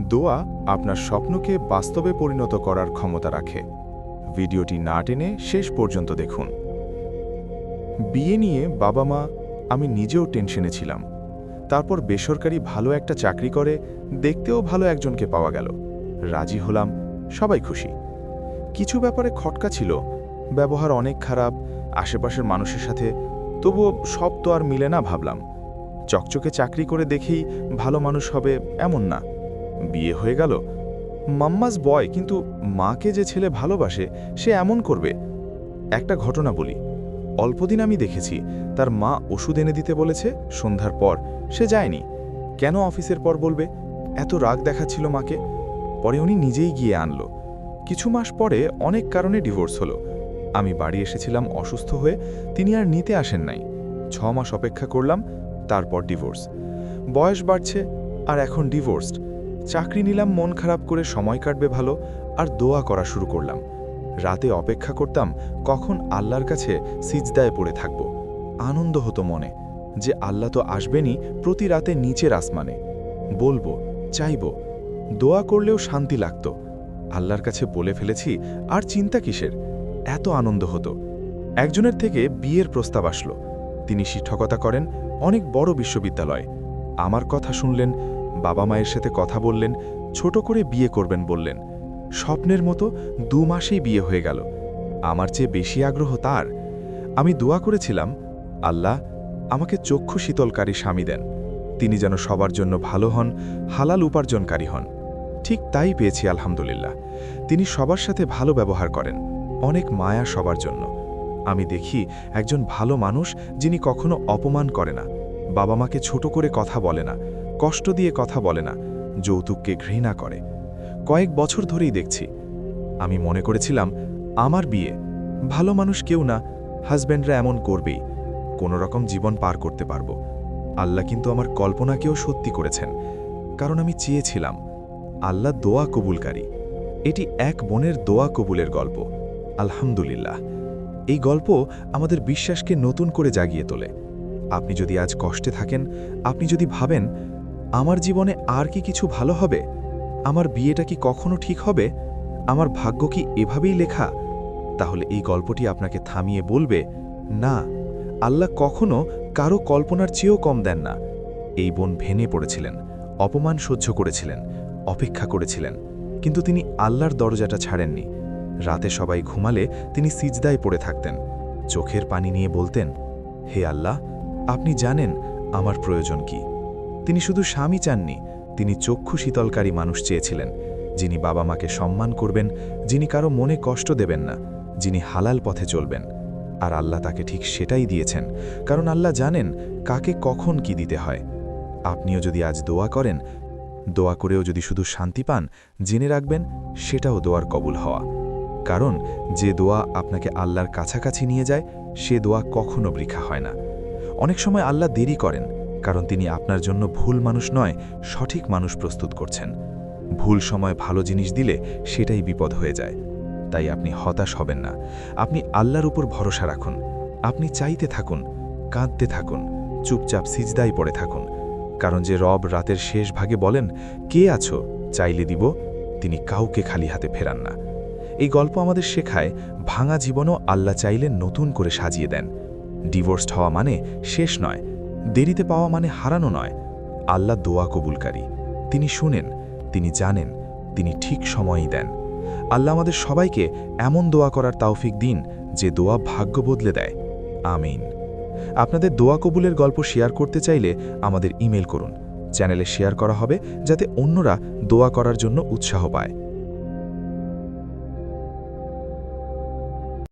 দোয়া আপনার স্বপ্নকে বাস্তবে পরিণত করার ক্ষমতা রাখে। ভিডিওটি না টেনে শেষ পর্যন্ত দেখুন। বিয়ে নিয়ে বাবা মা, আমি নিজেও টেনশনে ছিলাম। তারপর বেসরকারি ভালো একটা চাকরি করে, দেখতেও ভালো একজনকে পাওয়া গেল। রাজি হলাম, সবাই খুশি। কিছু ব্যাপারে খটকা ছিল, ব্যবহার অনেক খারাপ, আশেপাশের মানুষের সাথে, তবুও সব তো আর মিলে না ভাবলাম। চকচকে চাকরি করে দেখেই ভালো মানুষ হবে এমন না। বিয়ে হয়ে গেল। মাম্মাস বয়, কিন্তু মাকে যে ছেলে ভালোবাসে, সে এমন করবে। একটা ঘটনা বলি। অল্পদিন আমি দেখেছি, তার মা ওষুধ এনে দিতে বলেছে, সন্ধ্যার পর। সে যায়নি। কেন অফিসের পর বলবে? এত রাগ দেখাচ্ছিল মাকে। পরে উনি নিজেই গিয়ে আনল। কিছু মাস পরে অনেক কারণে ডিভোর্স হলো। আমি বাড়ি এসেছিলাম অসুস্থ হয়ে, তিনি আর নিতে আসেন নাই। ছ মাস অপেক্ষা করলাম, তারপর ডিভোর্স। বয়স বাড়ছে, আর এখন ডিভোর্সড। চাকরি নিলাম, মন খারাপ করে সময় কাটবে ভালো, আর দোয়া করা শুরু করলাম। রাতে অপেক্ষা করতাম কখন আল্লাহর কাছে সিজদায় পড়ে থাকব। আনন্দ হতো মনে যে আল্লাহ তো আসবেনই প্রতি রাতে নিচের আসমানে। বলব, চাইব, দোয়া করলেও শান্তি লাগতো। আল্লাহর কাছে বলে ফেলেছি, আর চিন্তা কিসের? এত আনন্দ হতো। একজনের থেকে বিয়ের প্রস্তাব আসলো। তিনি শিক্ষকতা করেন, অনেক বড় বিশ্ববিদ্যালয়। আমার কথা শুনলেন বাবা মায়ের সাথে কথা বললেন, ছোট করে বিয়ে করবেন বললেন। স্বপ্নের মতো দু মাসেই বিয়ে হয়ে গেল। আমার চেয়ে বেশি আগ্রহ তার। আমি দোয়া করেছিলাম, আল্লাহ আমাকে চক্ষু শীতলকারী স্বামী দেন। তিনি যেন সবার জন্য ভালো হন, হালাল উপার্জনকারী হন। ঠিক তাই পেয়েছি আলহামদুলিল্লাহ। তিনি সবার সাথে ভালো ব্যবহার করেন, অনেক মায়া সবার জন্য। আমি দেখি একজন ভালো মানুষ যিনি কখনো অপমান করে না। বাবা মাকে ছোট করে কথা বলে না। কষ্ট দিয়ে কথা বলে না, যৌতুককে ঘৃণা করে। কয়েক বছর ধরেই দেখছি। আমি মনে করেছিলাম, আমার বিয়ে, ভালো মানুষ কেউ না, হাজব্যান্ডরা এমন করবেই কোনো রকম জীবন পার করতে পারব। আল্লাহ কিন্তু আমার কল্পনাকেও সত্যি করেছেন, কারণ আমি চেয়েছিলাম, আল্লাহ দোয়া কবুলকারী। এটি এক বোনের দোয়া কবুলের গল্প। আলহামদুলিল্লাহ। এই গল্প আমাদের বিশ্বাসকে নতুন করে জাগিয়ে তোলে। আপনি যদি আজ কষ্টে থাকেন, আপনি যদি ভাবেন আমার জীবনে আর কি কিছু ভালো হবে? আমার বিয়েটা কি কখনো ঠিক হবে? আমার ভাগ্য কি এভাবেই লেখা? তাহলে এই গল্পটি আপনাকে থামিয়ে বলবে, না, আল্লাহ কখনো কারও কল্পনার চেয়েও কম দেন না। এই বোন ভেঙে পড়েছিলেন, অপমান সহ্য করেছিলেন, অপেক্ষা করেছিলেন, কিন্তু তিনি আল্লাহর দরজাটা ছাড়েননি। রাতে সবাই ঘুমালে তিনি সিজদায় পড়ে থাকতেন। চোখের পানি নিয়ে বলতেন, হে আল্লাহ, আপনি জানেন আমার প্রয়োজন কি? তিনি শুধু স্বামী চাননি, তিনি চক্ষু শীতলকারী মানুষ চেয়েছিলেন, যিনি বাবা মাকে সম্মান করবেন, যিনি কারও মনে কষ্ট দেবেন না, যিনি হালাল পথে চলবেন। আর আল্লাহ তাকে ঠিক সেটাই দিয়েছেন, কারণ আল্লাহ জানেন কাকে কখন কি দিতে হয়। আপনিও যদি আজ দোয়া করেন, দোয়া করেও যদি শুধু শান্তি পান, জেনে রাখবেন সেটাও দোয়ার কবুল হওয়া। কারণ যে দোয়া আপনাকে আল্লাহর কাছাকাছি নিয়ে যায়, সে দোয়া কখনো বৃখা হয় না। অনেক সময় আল্লাহ দেরি করেন কারণ তিনি আপনার জন্য ভুল মানুষ নয়, সঠিক মানুষ প্রস্তুত করছেন। ভুল সময় ভালো জিনিস দিলে সেটাই বিপদ হয়ে যায়। তাই আপনি হতাশ হবেন না। আপনি আল্লাহর উপর ভরসা রাখুন। আপনি চাইতে থাকুন, কাঁদতে থাকুন, চুপচাপ সিজদাই পড়ে থাকুন। কারণ যে রব রাতের শেষ ভাগে বলেন, কে আছো? চাইলে দিব। তিনি কাউকে খালি হাতে ফেরান না। এই গল্প আমাদের শেখায়, ভাঙা জীবনও আল্লাহ চাইলে নতুন করে সাজিয়ে দেন। ডিভোর্সড হওয়া মানে শেষ নয় দেরিতে পাওয়া মানে হারানো নয়। আল্লাহ দোয়া কবুলকারী। তিনি শুনেন, তিনি জানেন, তিনি ঠিক সময়ই দেন। আল্লাহ আমাদের সবাইকে এমন দোয়া করার তাওফিক দিন, যে দোয়া ভাগ্য বদলে দেয়। আমিন। আপনাদের দোয়া কবুলের গল্প শেয়ার করতে চাইলে আমাদের ইমেল করুন। চ্যানেলে শেয়ার করা হবে যাতে অন্যরা দোয়া করার জন্য উৎসাহ পায়।